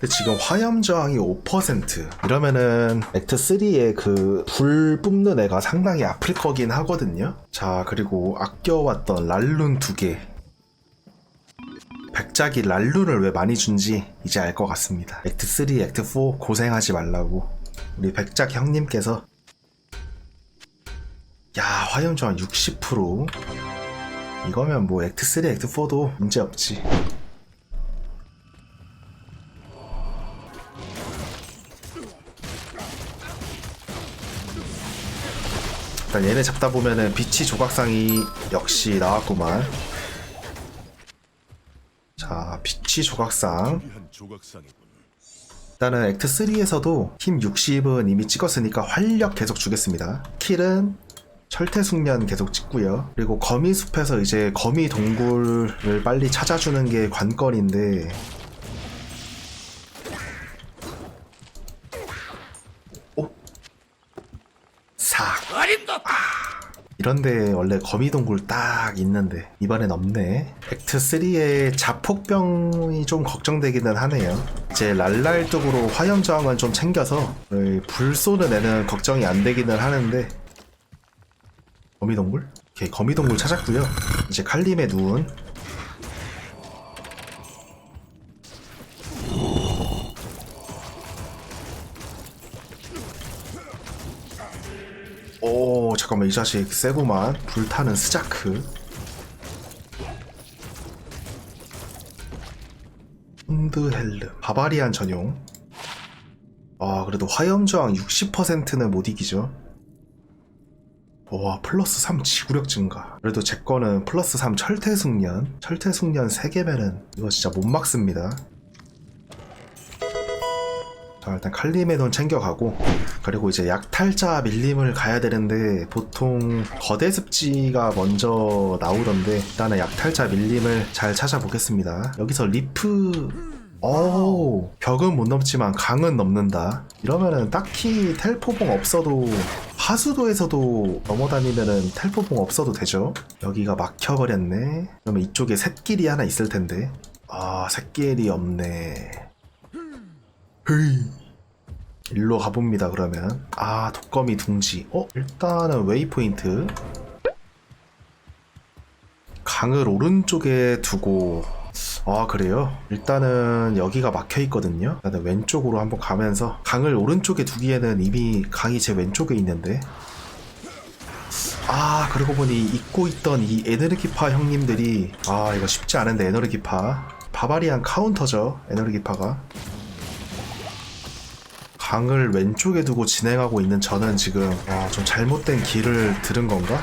근데 지금 화염 저항이 5% 이러면은 액트 3의 그 불 뿜는 애가 상당히 아플 거긴 하거든요. 자 그리고 아껴왔던 랄룬 두 개. 백작이 랄룬을 왜 많이 준지 이제 알 것 같습니다. 액트 3, 액트 4 고생하지 말라고 우리 백작 형님께서 야 화염 저항 60% 이거면 뭐 액트 3, 액트 4도 문제 없지. 일단 얘네 잡다 보면은 비치 조각상이 역시 나왔구만. 자, 비치 조각상. 일단은 액트 3에서도 힘 60은 이미 찍었으니까 활력 계속 주겠습니다. 킬은 철퇴숙련 계속 찍고요. 그리고 거미숲에서 이제 거미 동굴을 빨리 찾아주는 게 관건인데 오? 삭 이런데 원래 거미 동굴 딱 있는데 이번엔 없네. 액트 3의 자폭병이 좀 걱정되기는 하네요. 이제 랄랄 쪽으로 화염 저항은 좀 챙겨서 어, 불 쏘는 애는 걱정이 안 되기는 하는데 거미 동굴? 오케이 거미 동굴 찾았고요. 이제 칼림의 눈. 오 잠깐만 이 자식 세구만 불타는 스자크. hun드헬르 바바리안 전용. 아 그래도 화염저항 60%는 못 이기죠? 와 플러스 3 지구력 증가. 그래도 제 거는 플러스 3 철퇴숙련. 철퇴숙련 3개면은 이거 진짜 못 막습니다. 자 일단 칼리메돈 챙겨가고 그리고 이제 약탈자 밀림을 가야 되는데 보통 거대 습지가 먼저 나오던데 일단은 약탈자 밀림을 잘 찾아보겠습니다. 여기서 리프 오 벽은 못 넘지만 강은 넘는다. 이러면은 딱히 텔포봉 없어도 하수도에서도 넘어다니면은 텔포봉 없어도 되죠? 여기가 막혀버렸네. 그러면 이쪽에 샛길이 하나 있을 텐데. 아 샛길이 없네. 헤이 일로 가봅니다 그러면. 아 독거미 둥지. 어 일단은 웨이포인트. 강을 오른쪽에 두고. 아 그래요? 일단은 여기가 막혀 있거든요. 일단은 왼쪽으로 한번 가면서 강을 오른쪽에 두기에는 이미 강이 제 왼쪽에 있는데. 아 그러고 보니 잊고 있던 이 에너르기파 형님들이. 아 이거 쉽지 않은데 에너르기파. 바바리안 카운터죠 에너르기파가 강을 왼쪽에 두고 진행하고 있는 저는 지금 아, 좀 잘못된 길을 들은 건가?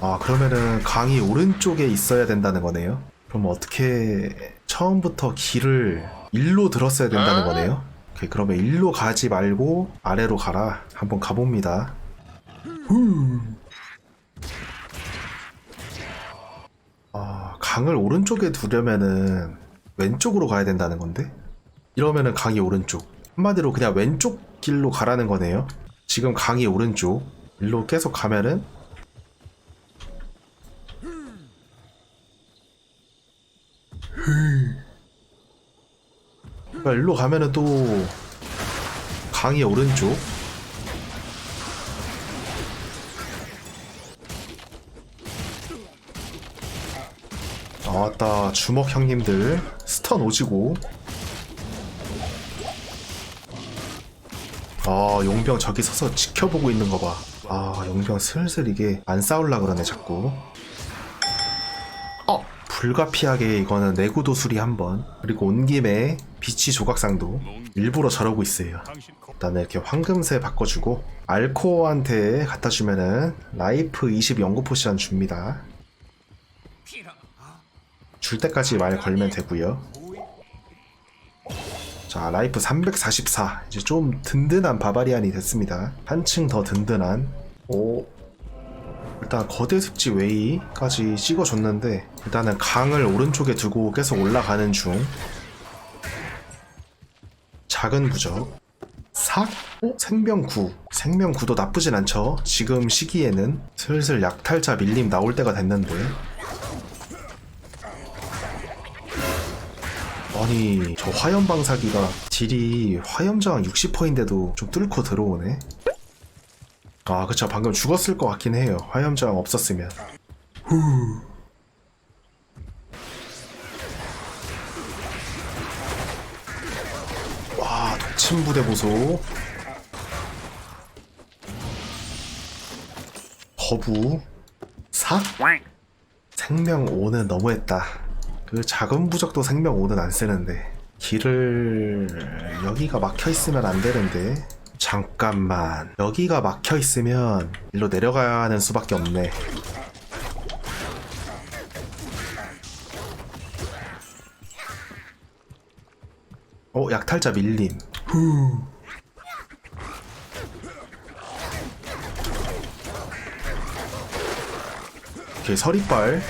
아 그러면은 강이 오른쪽에 있어야 된다는 거네요. 그럼 어떻게 처음부터 길을 일로 들었어야 된다는 거네요. 오케이, 그러면 일로 가지 말고 아래로 가라. 한번 가봅니다. 후. 아 강을 오른쪽에 두려면은 왼쪽으로 가야 된다는 건데? 이러면은 강이 오른쪽. 한마디로 그냥 왼쪽 길로 가라는 거네요. 지금 강이 오른쪽. 일로 계속 가면은 그러니까 일로 가면은 또 강이 오른쪽. 아따 주먹 형님들 스턴 오지고 아 용병 저기 서서 지켜보고 있는 거 봐. 아 용병 슬슬 이게 안 싸울라 그러네 자꾸. 어 불가피하게 이거는 내구도 수리 한번 그리고 온 김에 비치 조각상도 일부러 저러고 있어요. 일단은 이렇게 황금새 바꿔주고 알코어한테 갖다 주면은 라이프 20 연구 포션 줍니다. 줄 때까지 말 걸면 되고요. 자 라이프 344 이제 좀 든든한 바바리안이 됐습니다. 한층 더 든든한 오 일단 거대 습지 웨이까지 찍어줬는데 일단은 강을 오른쪽에 두고 계속 올라가는 중 작은 부적 삭? 어? 생명구. 생명구도 나쁘진 않죠. 지금 시기에는 슬슬 약탈자 밀림 나올 때가 됐는데. 아니 저 화염 방사기가 딜이 화염 저항 60%인데도 좀 뚫고 들어오네 아 그쵸 방금 죽었을 것 같긴 해요 화염 저항 없었으면 후. 와 독침 부대 보소 거부 사? 생명 5는 너무했다. 그 작은 부적도 생명 5는 안 쓰는데 길을 여기가 막혀 있으면 안 되는데 잠깐만 여기가 막혀 있으면 일로 내려가야 하는 수밖에 없네. 어 약탈자 밀림. 오케이 서리빨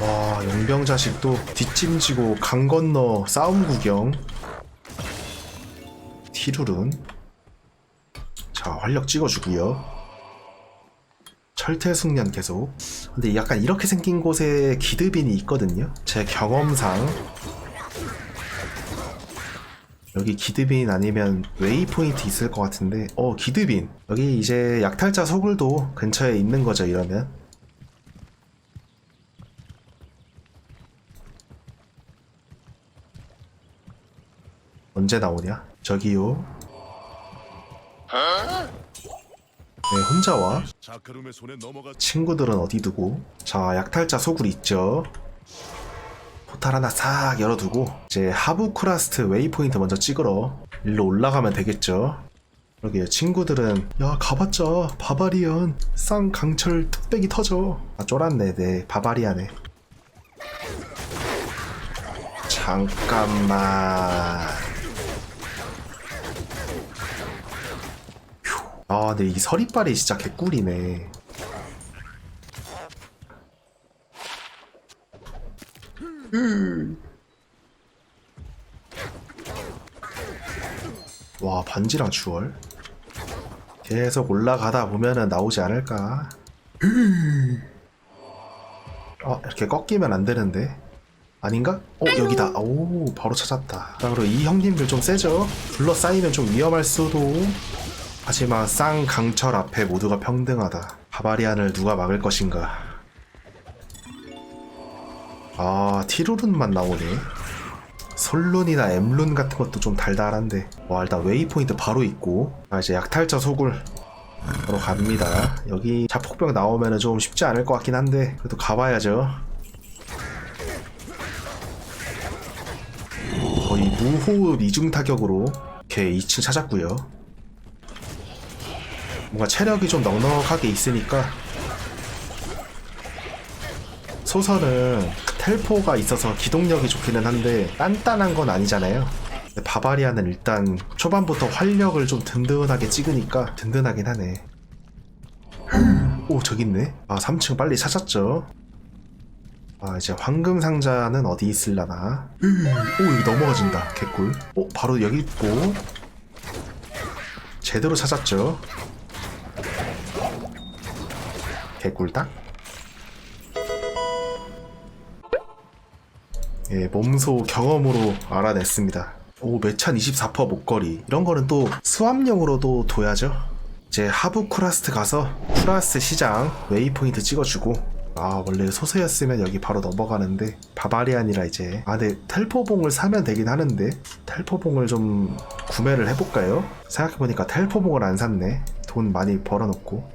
와 용병 자식도 뒷짐지고 강 건너 싸움 구경. 티루룬. 자 활력 찍어주고요. 철퇴숙련 계속. 근데 약간 이렇게 생긴 곳에 기드빈이 있거든요. 제 경험상. 여기 기드빈 아니면 웨이포인트 있을 것 같은데. 어 기드빈. 여기 이제 약탈자 소굴도 근처에 있는 거죠 이러면 언제 나오냐? 저기요. 네, 혼자 와. 자카룸의 손에 넘어가 친구들은 어디 두고? 자, 약탈자 소굴 있죠. 포탈 하나 싹 열어두고 이제 하부 크라스트 웨이포인트 먼저 찍으러 일로 올라가면 되겠죠. 그러게요. 친구들은 야 가봤자 바바리언 쌍 강철 뚝배기 터져. 아 쫄았네. 네 바바리안에. 잠깐만. 아, 근데 이 서리빨이 진짜 개꿀이네. 와, 반지랑 주얼. 계속 올라가다 보면은 나오지 않을까. 아, 이렇게 꺾이면 안 되는데. 아닌가? 어, 여기다. 오, 바로 찾았다. 자, 그리고 이 형님들 좀 세죠? 둘러싸이면 좀 위험할 수도. 하지만 쌍 강철 앞에 모두가 평등하다. 바바리안을 누가 막을 것인가? 아, 티루룬만 나오네. 솔룬이나 엠룬 같은 것도 좀 달달한데. 와, 일단 웨이포인트 바로 있고. 아, 이제 약탈자 소굴. 바로 갑니다. 여기 자폭병 나오면은 좀 쉽지 않을 것 같긴 한데, 그래도 가봐야죠. 거의 무호흡 이중 타격으로 걔 2층 찾았고요. 뭔가 체력이 좀 넉넉하게 있으니까 소설은 텔포가 있어서 기동력이 좋기는 한데 단단한 건 아니잖아요. 바바리아는 일단 초반부터 활력을 좀 든든하게 찍으니까 든든하긴 하네. 오 저기 있네. 아 3층 빨리 찾았죠. 아 이제 황금 상자는 어디 있을라나? 오 여기 넘어가진다. 개꿀. 오 바로 여기 있고 제대로 찾았죠. 개꿀딱. 예, 몸소 경험으로 알아냈습니다. 오, 매찬 24% 목걸이. 이런 거는 또 수압용으로도 둬야죠. 이제 하부 쿠라스트 가서 쿠라스트 시장 웨이포인트 찍어주고 아 원래 소소였으면 여기 바로 넘어가는데 바바리안이라 이제 아 근데 텔포봉을 사면 되긴 하는데 텔포봉을 좀 구매를 해볼까요? 생각해보니까 텔포봉을 안 샀네 돈 많이 벌어놓고 임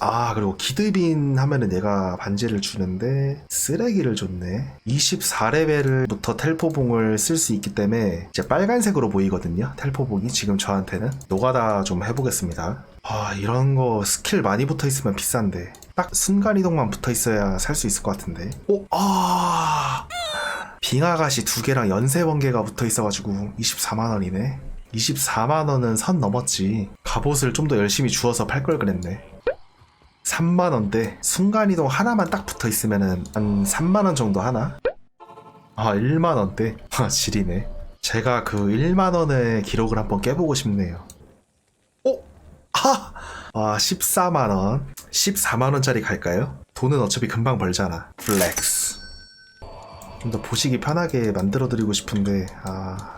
아 그리고 기드빈 하면은 얘가 반지를 주는데 쓰레기를 줬네. 24레벨부터 텔포봉을 쓸 수 있기 때문에 이제 빨간색으로 보이거든요 텔포봉이. 지금 저한테는. 노가다 좀 해보겠습니다. 아 이런 거 스킬 많이 붙어 있으면 비싼데. 딱 순간이동만 붙어 있어야 살 수 있을 것 같은데. 오! 아! 빙하가시 두 개랑 연세 번개가 붙어 있어가지고 24만 원이네. 24만원은 선 넘었지. 갑옷을 좀 더 열심히 주워서 팔 걸 그랬네 3만 원대 순간이동 하나만 딱 붙어 있으면은 한 3만 원 정도 하나? 아 1만 원대? 아 지리네 제가 그 1만 원의 기록을 한번 깨보고 싶네요 오! 아! 와 14만 원 14만 원짜리 갈까요? 돈은 어차피 금방 벌잖아 플렉스 좀 더 보시기 편하게 만들어 드리고 싶은데 아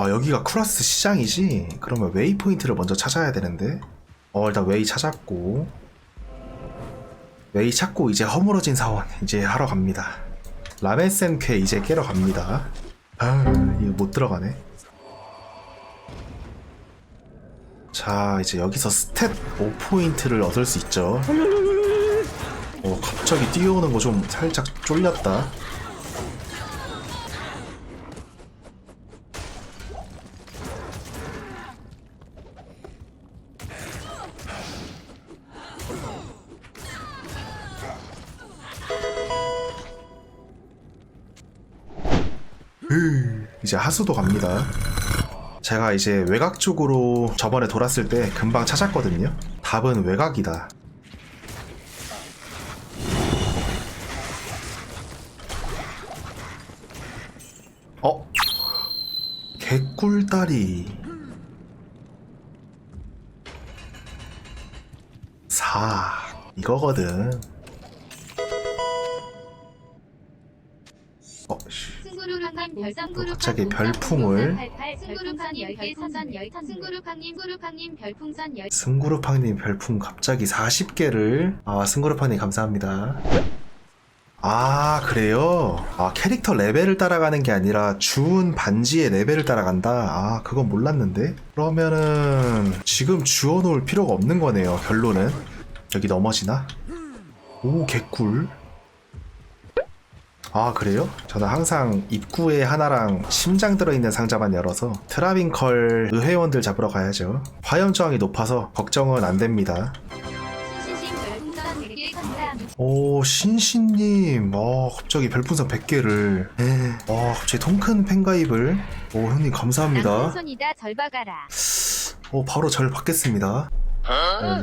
아 여기가 쿠라스 시장이지? 그러면 웨이 포인트를 먼저 찾아야 되는데. 어 일단 웨이 찾았고. 웨이 찾고 이제 허물어진 사원 이제 하러 갑니다. 라멘센 쾌 이제 깨러 갑니다. 아 이거 못 들어가네. 자 이제 여기서 스탯 5포인트를 얻을 수 있죠. 어 갑자기 뛰어오는 거 좀 살짝 쫄렸다 이제 하수도 갑니다. 제가 이제 외곽 쪽으로 저번에 돌았을 때 금방 찾았거든요. 답은 외곽이다. 어? 개꿀다리. 4. 이거거든. 갑자기 별풍을. 승구루팡 10개 사선 10탄 승구루팡님 구루팡님 별풍선 10 승구르팡님 별풍 갑자기 40개를. 아 승구르팡님 감사합니다. 아 그래요? 아 캐릭터 레벨을 따라가는 게 아니라 주운 반지의 레벨을 따라간다? 아 그건 몰랐는데? 그러면은 지금 주워놓을 필요가 없는 거네요 결론은. 여기 넘어지나? 오 개꿀 아 그래요? 저는 항상 입구에 하나랑 심장 들어있는 상자만 열어서 트라빈컬 의회원들 잡으러 가야죠. 화염 저항이 높아서 걱정은 안 됩니다. 신신신 별풍선 100개 감사합니다. 오 신신님. 아 갑자기 별풍선 100개를. 아 갑자기 통큰 팬가입을. 오 형님 감사합니다. 손이다. 절 박아라. 오 바로 절 받겠습니다.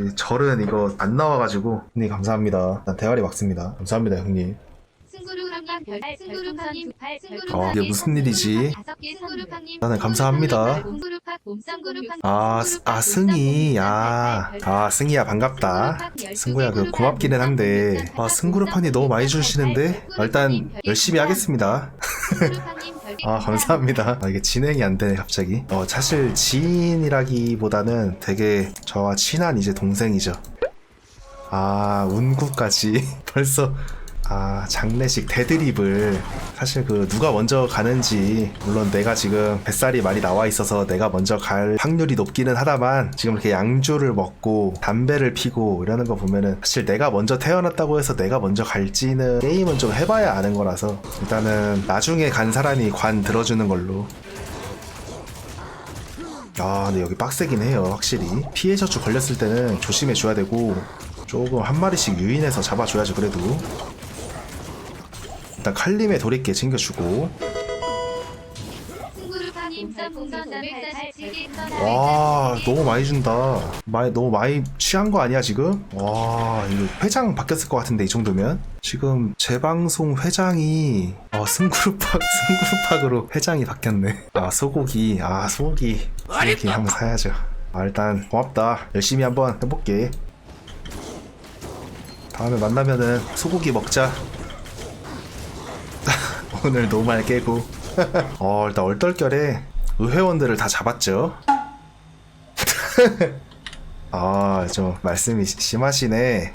네, 절은 이거 안 나와가지고. 형님 감사합니다. 난 대가리 막습니다. 감사합니다 형님 어, 이게 무슨 일이지? 나는 감사합니다. 아, 스- 아 승희. 아, 아 승희야 반갑다. 승구야 그 고맙기는 한데. 아 승구르판이 너무 많이 주시는데? 아, 일단 열심히 하겠습니다. 아 감사합니다. 아, 이게 진행이 안 되네 갑자기. 어 사실 지인이라기보다는 되게 저와 친한 이제 동생이죠. 아 운구까지. 벌써 아 장례식 대드립을 사실 그 누가 먼저 가는지 물론 내가 지금 뱃살이 많이 나와 있어서 내가 먼저 갈 확률이 높기는 하다만 지금 이렇게 양주를 먹고 담배를 피고 이러는 거 보면은 사실 내가 먼저 태어났다고 해서 내가 먼저 갈지는 게임은 좀 해봐야 아는 거라서 일단은 나중에 간 사람이 관 들어주는 걸로. 아 근데 여기 빡세긴 해요 확실히. 피해 저주 걸렸을 때는 조심해 줘야 되고 조금 한 마리씩 유인해서 잡아줘야죠 그래도 일단 칼림의 도리깨 챙겨주고. 승구루팡님 별풍선 547개 와 너무 많이 준다. 많이, 너무 많이 취한 거 아니야 지금? 와 이거 회장 바뀌었을 것 같은데 이 정도면? 지금 재방송 회장이 어 승그룹팍 승그룹팍으로 회장이 바뀌었네. 아 소고기. 아 소고기. 소고기 한번 사야죠. 아 일단 고맙다. 열심히 한번 해볼게. 다음에 만나면은 소고기 먹자 오늘 노말 깨고. 어 일단 얼떨결에 의회원들을 다 잡았죠. 아 좀 말씀이 시- 심하시네.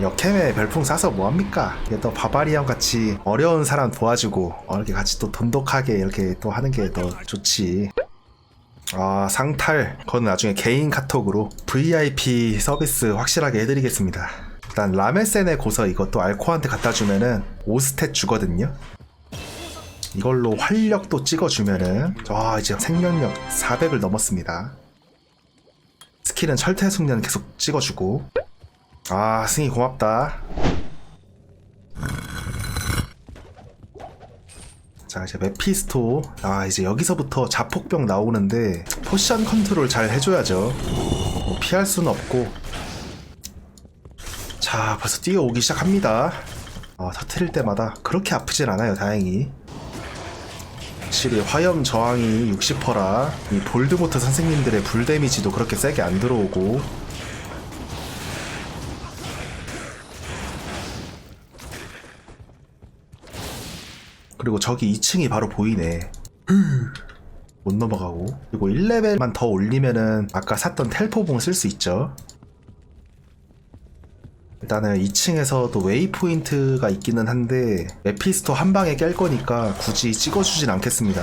역캠에 별풍 쏴서 뭐합니까? 이게 또 바바리안 같이 어려운 사람 도와주고 어, 이렇게 같이 또 돈독하게 이렇게 또 하는 게 더 좋지. 아 상탈. 그건 나중에 개인 카톡으로 VIP 서비스 확실하게 해드리겠습니다 일단 라메센의 고서 이것도 알코한테 갖다 주면은 5스탯 주거든요. 이걸로 활력도 찍어주면은 와 이제 생명력 400을 넘었습니다. 스킬은 철퇴 숙련 계속 찍어주고. 아 승희 고맙다. 자 이제 메피스토. 아 이제 여기서부터 자폭병 나오는데 포션 컨트롤 잘 해줘야죠. 뭐 피할 수는 없고 자 벌써 뛰어오기 시작합니다. 아, 터트릴 때마다 그렇게 아프진 않아요 다행히. 확실히 화염 저항이 60%라 이 볼드모트 선생님들의 불 데미지도 그렇게 세게 안 들어오고. 그리고 저기 2층이 바로 보이네. 못 넘어가고. 그리고 1레벨만 더 올리면은 아까 샀던 텔포봉 쓸 수 있죠? 일단은 2층에서도 웨이포인트가 있기는 한데 메피스토 한 방에 깰 거니까 굳이 찍어주진 않겠습니다.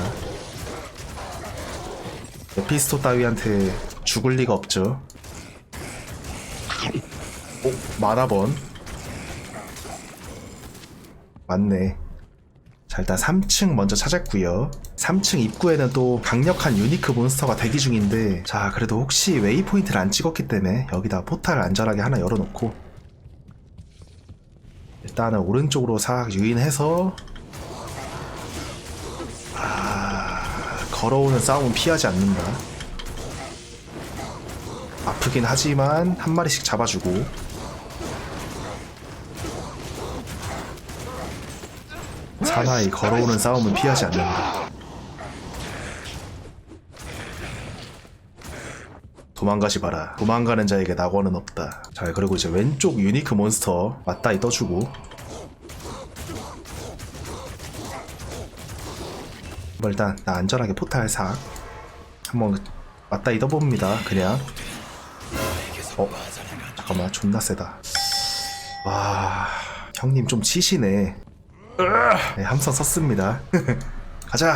메피스토 따위한테 죽을 리가 없죠. 오, 만화번. 맞네. 자 일단 3층 먼저 찾았고요. 3층 입구에는 또 강력한 유니크 몬스터가 대기 중인데 자 그래도 혹시 웨이포인트를 안 찍었기 때문에 여기다 포탈 안전하게 하나 열어놓고 일단은 오른쪽으로 싹 유인해서 아 걸어오는 싸움은 피하지 않는다 아프긴 하지만 한 마리씩 잡아주고 사나이 걸어오는 싸움은 피하지 않는다. 도망가지 마라. 도망가는 자에게 낙원은 없다. 자, 그리고 이제 왼쪽 유니크 몬스터 맞다이 떠주고. 뭐 일단 나 안전하게 포탈 싹 한번 맞다이 떠봅니다. 그냥. 어, 잠깐만 존나 세다. 와, 형님 좀 치시네. 네, 함성 썼습니다. 가자.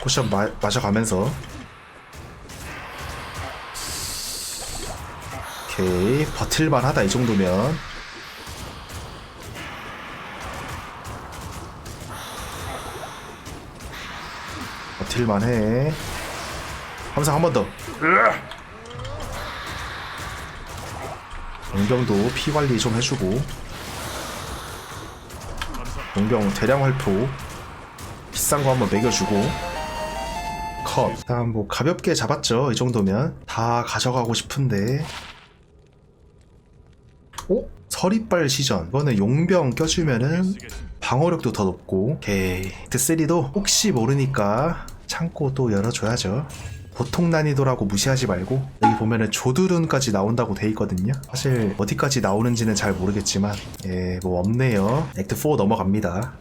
포션 마, 마셔가면서. 오케이 버틸만 하다 이 정도면. 버틸만 해. 함성 한번 더. 용병도 피 관리 좀 해주고. 용병 대량 활포. 비싼 거 한번 매겨주고. 컷. 일단 뭐 가볍게 잡았죠 이 정도면. 다 가져가고 싶은데. 오? 서리빨 시전. 이거는 용병 껴주면은 방어력도 더 높고. 오케이. 드쓰리도 혹시 모르니까 창고 또 열어줘야죠. 보통 난이도라고 무시하지 말고 여기 보면은 조두룬까지 나온다고 돼 있거든요. 사실 어디까지 나오는지는 잘 모르겠지만 예뭐 없네요. 액트 4 넘어갑니다